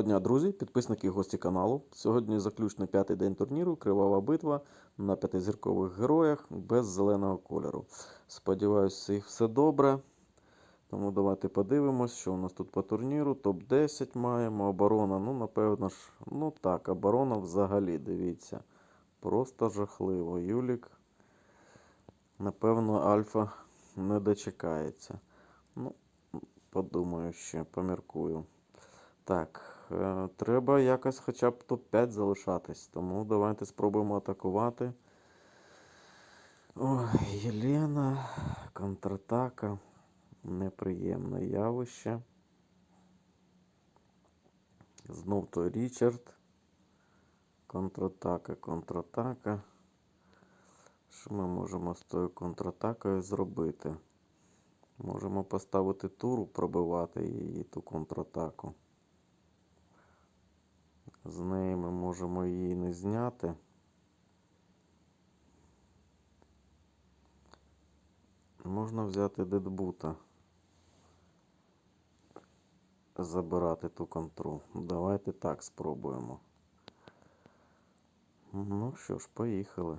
Доброго дня, друзі, підписники і гості каналу. Сьогодні заключний п'ятий день турніру Кривава битва на п'ятизіркових героях без зеленого кольору. Сподіваюсь, у всіх все добре. Тому давайте подивимось, що у нас тут по турніру. Топ-10 маємо. Оборона. Ну, напевно ж, ну так, оборона взагалі, дивіться. Просто жахливо. Юлік, напевно, Альфа не дочекається. Ну, подумаю ще, поміркую. Так, треба якось хоча б топ-5 залишатись. Тому давайте спробуємо атакувати. Ой, Єлена, контратака. Неприємне явище. Знов той Річард. Контратака, контратака. Що ми можемо з тою контратакою зробити? Можемо поставити туру, пробивати її ту контратаку. З неї ми можемо її не зняти. Можна взяти дедбута. Забирати ту контру. Давайте так спробуємо. Ну що ж, поїхали.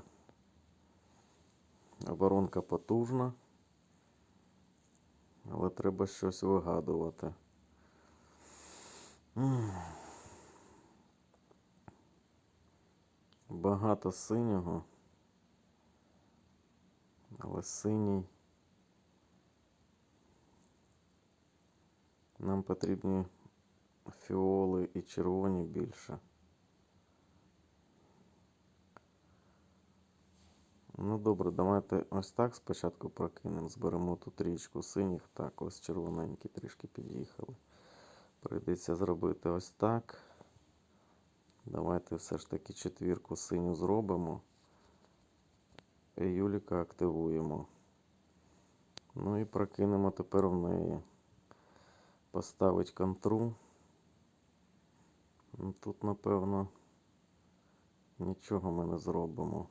Оборонка потужна. Але треба щось вигадувати. Багато синього. Але синій. Нам потрібні фіоли і червоні більше. Ну добре, давайте ось так спочатку прокинемо. Зберемо тут річку синіх. Так, ось червоненькі трішки під'їхали. Прийдеться зробити ось так. Давайте все ж таки четвірку синю зробимо. І Юліка активуємо. Ну і прокинемо тепер в неї. Поставить контру. Ну, Тут, напевно, нічого ми не зробимо.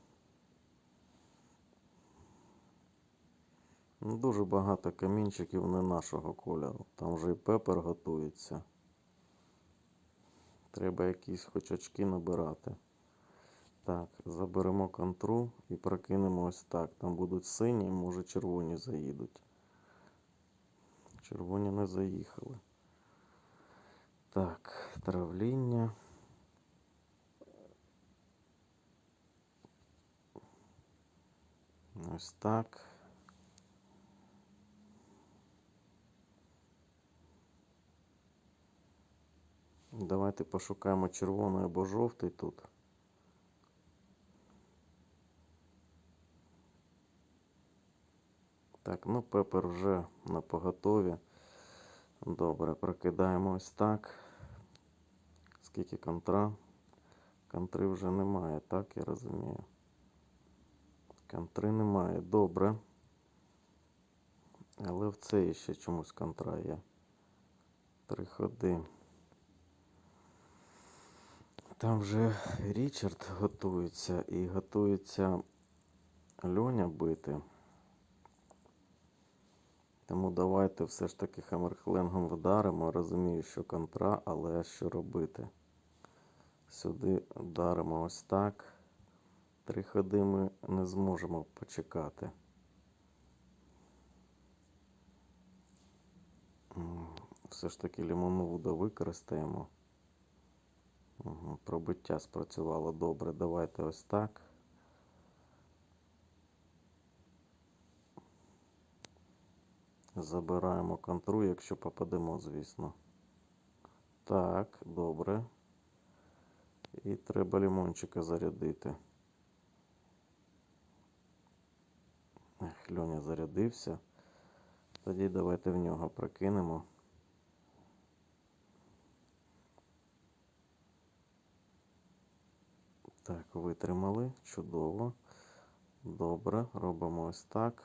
Ну, Дуже багато камінчиків не нашого кольору. Там вже і пепер готується. Треба якісь хоч очки набирати. Так, заберемо контру і прокинемо ось так. Там будуть сині, може червоні заїдуть. Червоні не заїхали. Так, травління. Ось так. Давайте пошукаємо червоний або жовтий тут. Так, ну пепер вже на поготові. Добре, прокидаємо ось так. Скільки контра? Контри вже немає, так я розумію. Контри немає. Добре. Але в цей ще чомусь контра є. Три ходи. Там вже Річард готується і готується Льоня бити. Тому давайте все ж таки Хаммерхленгом вдаримо. Розумію, що контра, але що робити? Сюди вдаримо ось так. Три ходи ми не зможемо почекати. Все ж таки лімонвуда використаємо. Пробиття спрацювало добре. Давайте ось так. Забираємо контру, якщо попадемо, звісно. Так, добре. І треба лімончика зарядити. Ех, Льоня зарядився. Тоді давайте в нього прокинемо. Так, витримали. Чудово. Добре. Робимо ось так.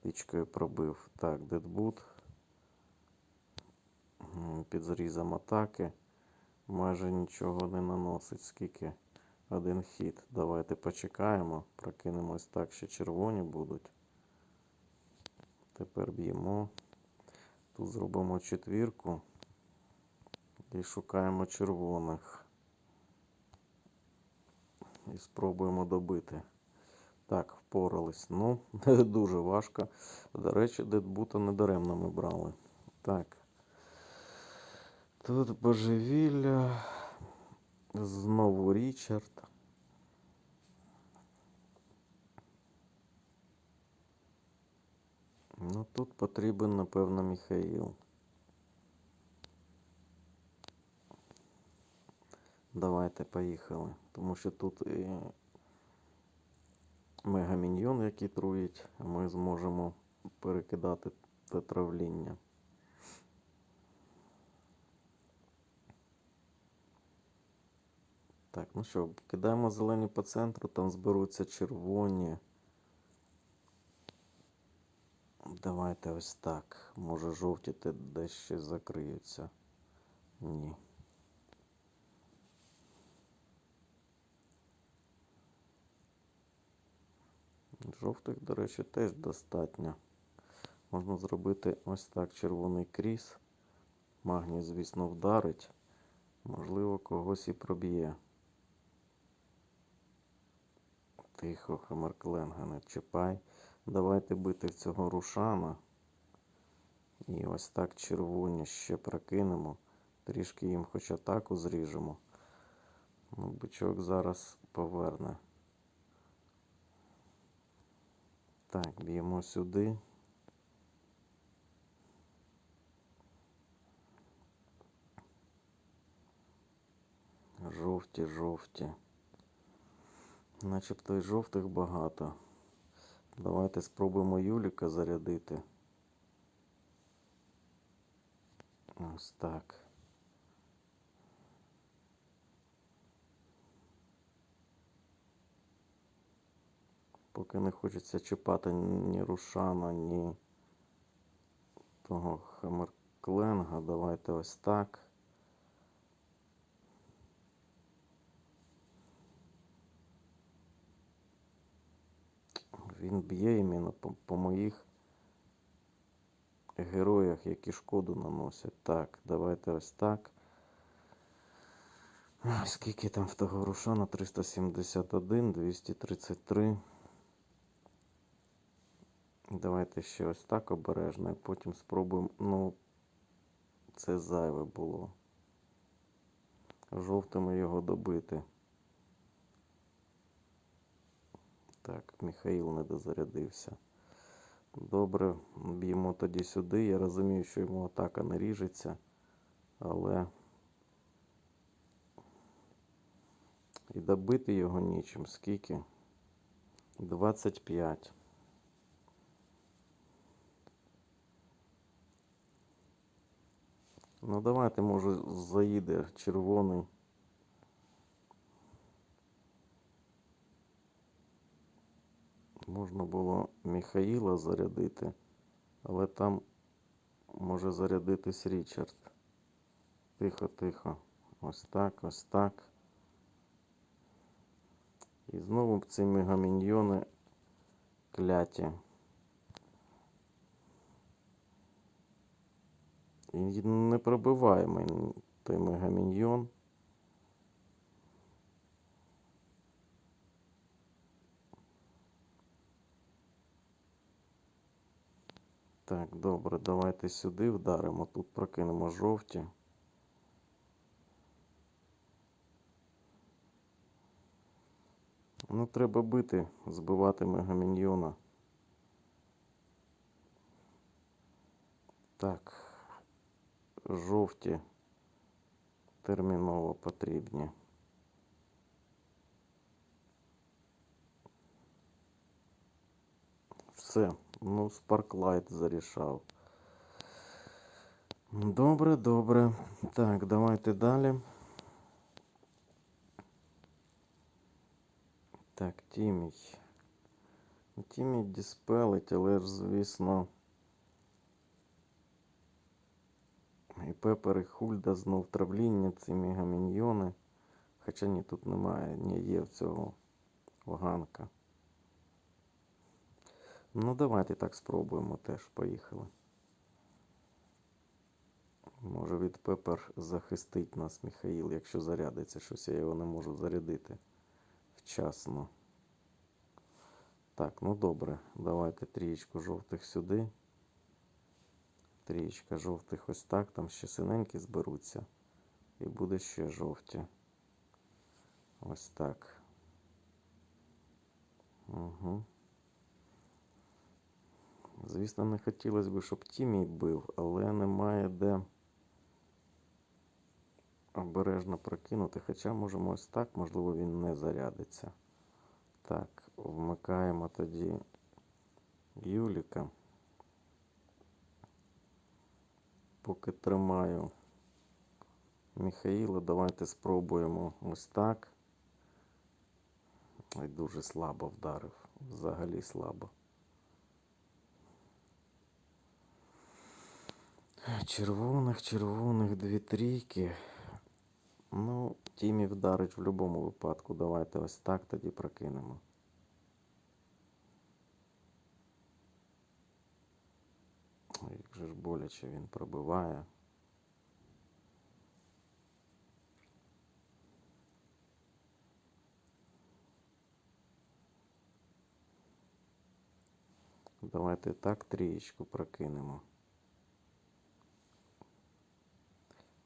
Пічкою пробив. Так, дедбут. Під зрізом атаки. Майже нічого не наносить. Скільки? Один хід. Давайте почекаємо. Прокинемо ось так, ще червоні будуть. Тепер б'ємо. Тут зробимо четвірку і шукаємо червоних. І спробуємо добити. Так, впорались. Ну, дуже важко. До речі, дедбута недаремно ми брали. Так. Тут божевілля. Знову Річард. Ну, тут потрібен, напевно, Міхаїл. Давайте поїхали. Тому що тут і мегаміньйон, який труїть, ми зможемо перекидати те травління. Так, ну що, кидаємо зелені по центру, там зберуться червоні. Давайте ось так. Може жовті те дещо закриються. Ні. Жовтих, до речі, теж достатньо. Можна зробити ось так червоний кріс. Магній, звісно, вдарить. Можливо, когось і проб'є. Тихо, Хамеркленга, не чіпай. Давайте бити в цього рушана. І ось так червоні ще прокинемо. Трішки їм хоч атаку зріжемо. Ну, бичок зараз поверне. Так, б'ємо сюди. Жовті, жовті. Начебто і жовтих багато. Давайте спробуємо Юліка зарядити. Ось так. Поки не хочеться чіпати ні Рушана, ні того Хамеркленга. Давайте ось так. Він б'є іменно по, по моїх героях, які шкоду наносять. Так, давайте ось так. Скільки там в того Рушана? 371, 233. Давайте ще ось так обережно, і потім спробуємо. Ну, це зайве було. Жовтими його добити. Так, Михаїл не дозарядився. Добре, б'ємо тоді сюди. Я розумію, що йому атака не ріжеться, але і добити його нічим. Скільки? 25. Ну, давайте, може, заїде червоний. Можна було Міхаїла зарядити, але там може зарядитись Річард. Тихо, тихо. Ось так, ось так. І знову ці мегаміньйони кляті. І не пробиваємо той мегаміньйон. Так, добре, давайте сюди вдаримо. Тут прокинемо жовті. Ну, треба бити, збивати мегаміньйона. Так, жовті терміново потрібні. Все, ну, Спарклайт зарішав. Добре, добре. Так, давайте далі. Так, Тімій. Тімій діспелить, але ж, звісно. І Пепер, і Хульда знов травління, ці мегаміньйони. Хоча ні, тут немає, ні є в цього ваганка. Ну, давайте так спробуємо теж. Поїхали. Може від пепер захистить нас Михаїл, якщо зарядиться щось, я його не можу зарядити вчасно. Так, ну добре, давайте трієчку жовтих сюди. Трієчка жовтих ось так, там ще синенькі зберуться. І буде ще жовті. Ось так. Угу. Звісно, не хотілося б, щоб Тімій бив, але немає де обережно прокинути. Хоча можемо ось так, можливо, він не зарядиться. Так, вмикаємо тоді Юліка. Поки тримаю Михаїла, давайте спробуємо ось так. Ой, дуже слабо вдарив. Взагалі слабо. Червоних, червоних дві трійки. Ну, Тімі вдарить в будь-якому випадку. Давайте ось так тоді прокинемо. Ой, же ж боляче він пробиває. Давайте так трієчку прокинемо.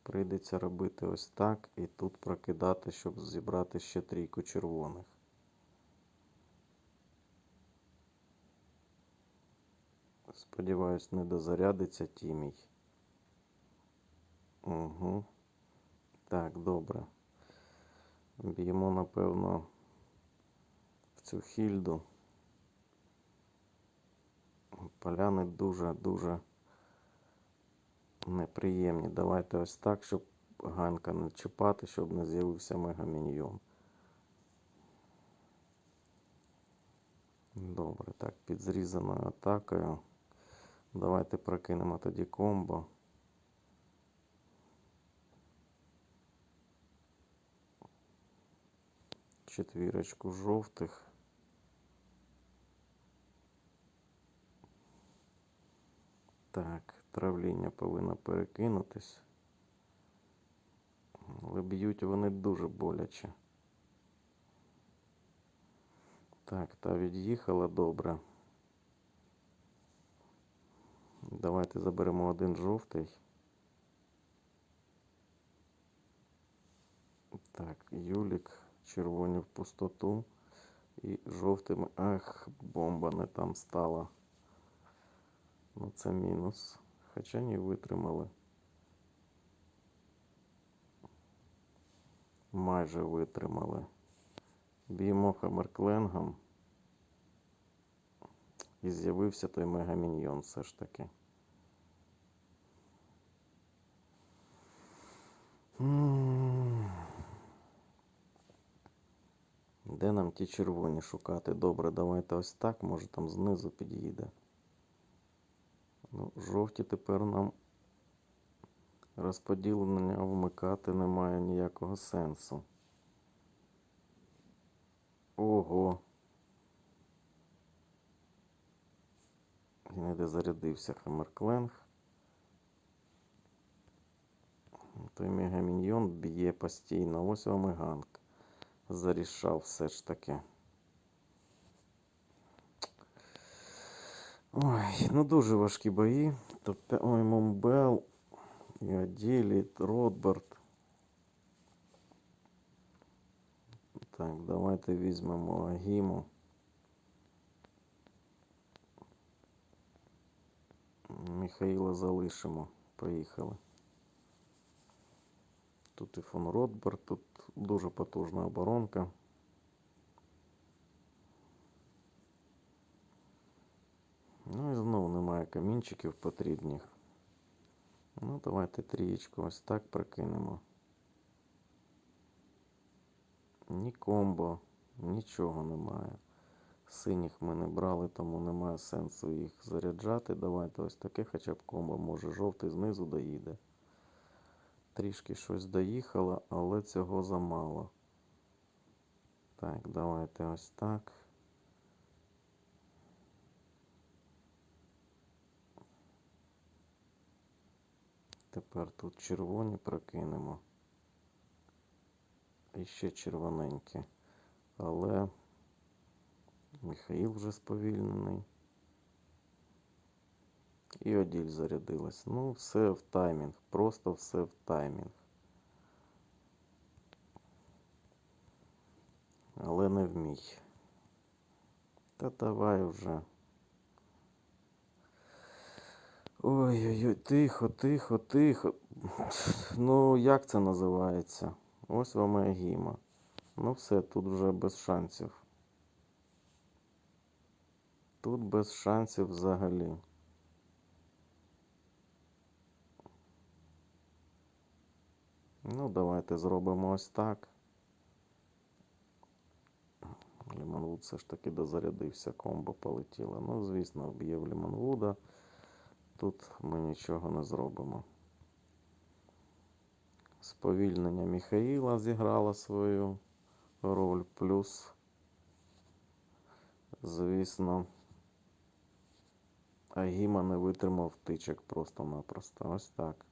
Прийдеться робити ось так і тут прокидати, щоб зібрати ще трійку червоних. Сподіваюсь, не дозарядиться тімій. Угу. Так, добре. Б'ємо, напевно, в цю хільду. Поляни дуже-дуже неприємні. Давайте ось так, щоб ганка не чіпати, щоб не з'явився мегаміньйон. Добре, так, під зрізаною атакою. Давайте прокинемо тоді комбо. Четвірочку жовтих. Так, травління повинно перекинутись. Але б'ють вони дуже боляче. Так, та від'їхала добре. Давайте заберемо один жовтий. Так, Юлік, червоні в пустоту. І жовтим. Ах, бомба не там стала. Ну, це мінус. Хоча не витримали. Майже витримали. Б'ємо Хаммеркленгом. І з'явився той мегаміньйон все ж таки. Де нам ті червоні шукати? Добре, давайте ось так, може там знизу під'їде. Ну, жовті тепер нам розподілення вмикати немає ніякого сенсу. Ого. І не де зарядився Хаммеркленг. Той мегаміньйон б'є постійно. Ось вам і ганг. Зарішав все ж таки. Ой, ну дуже важкі бої. Тобто, ой, Момбел, і Аділі, Ротберт. Так, давайте візьмемо Агіму. Михаїла залишимо. Поїхали. Тут і фон Ротберт, тут дуже потужна оборонка. Ну і знову немає камінчиків потрібних. Ну, давайте трієчку ось так прокинемо. Ні комбо, нічого немає. Синіх ми не брали, тому немає сенсу їх заряджати. Давайте ось таке хоча б комбо. Може жовтий знизу доїде. Трішки щось доїхало, але цього замало. Так, давайте ось так. Тепер тут червоні прокинемо. І ще червоненькі. Але Михаїл вже сповільнений. І оділь зарядилась. Ну, все в таймінг. Просто все в таймінг. Але не вмій. Та давай вже. Ой-ой-ой, тихо, тихо, тихо. Ну, як це називається? Ось вам і Агіма. Ну все, тут вже без шансів. Тут без шансів взагалі. Ну, давайте зробимо ось так. Лімонвуд все ж таки дозарядився, комбо полетіло. Ну, звісно, б'є в Лімонвуда. Тут ми нічого не зробимо. Сповільнення Міхаїла зіграло свою роль. Плюс, звісно, Агіма не витримав тичок просто-напросто. Ось так.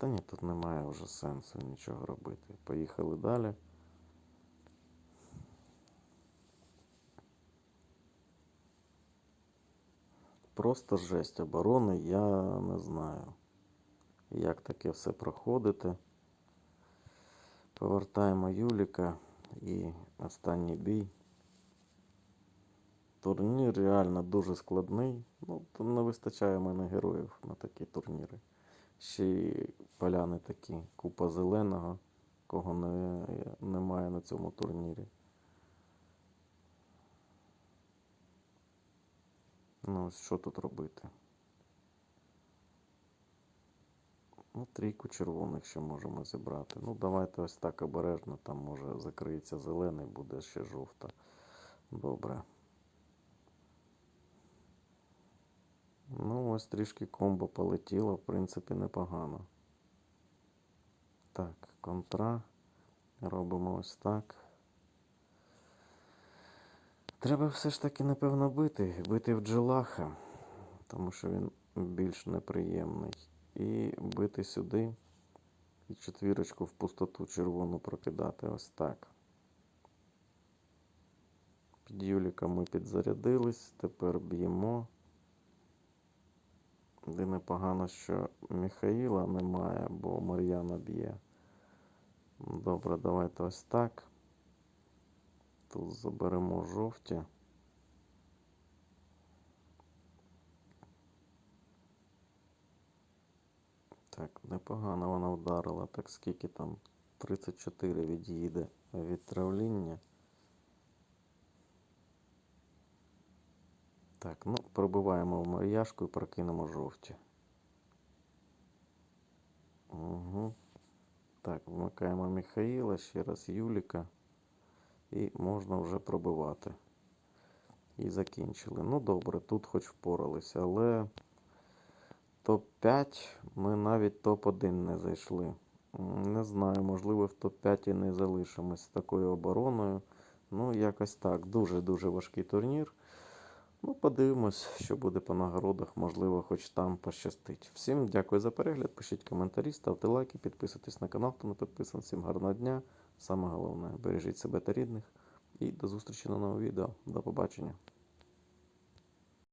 Та ні, тут немає вже сенсу нічого робити. Поїхали далі. Просто жесть оборони, я не знаю, як таке все проходити. Повертаємо Юліка і останній бій. Турнір реально дуже складний. Ну, не вистачає в мене героїв на такі турніри. Ще поляни такі, купа зеленого, кого не, немає на цьому турнірі. Ну, що тут робити? Ну, трійку червоних ще можемо зібрати. Ну, давайте ось так обережно, там може закриється зелений, буде ще жовта. Добре. Ну, ось трішки комбо полетіло, в принципі, непогано. Так, контра. Робимо ось так. Треба все ж таки, напевно, бити. Бити в Джелаха, тому що він більш неприємний. І бити сюди. І четвірочку в пустоту червону прокидати. Ось так. Під Юліка ми підзарядились. Тепер б'ємо. Де непогано, що Михаїла немає, бо Мар'яна б'є. Добре, давайте ось так. Тут заберемо жовті. Так, непогано вона вдарила. Так скільки там? 34 від'їде від травління. Так, ну, пробиваємо в мар'яшку і прокинемо жовті. Угу. Так, вмикаємо Михаїла, ще раз Юліка. І можна вже пробивати. І закінчили. Ну добре, тут хоч впоралися, але топ-5 ми навіть топ-1 не зайшли. Не знаю, можливо, в топ-5 і не залишимось такою обороною. Ну, якось так. Дуже-дуже важкий турнір. Ну, подивимось, що буде по нагородах, можливо, хоч там пощастить. Всім дякую за перегляд. Пишіть коментарі, ставте лайки, підписуйтесь на канал, хто не підписаний. Всім гарного дня. Саме головне, бережіть себе та рідних. І до зустрічі на новому відео. До побачення.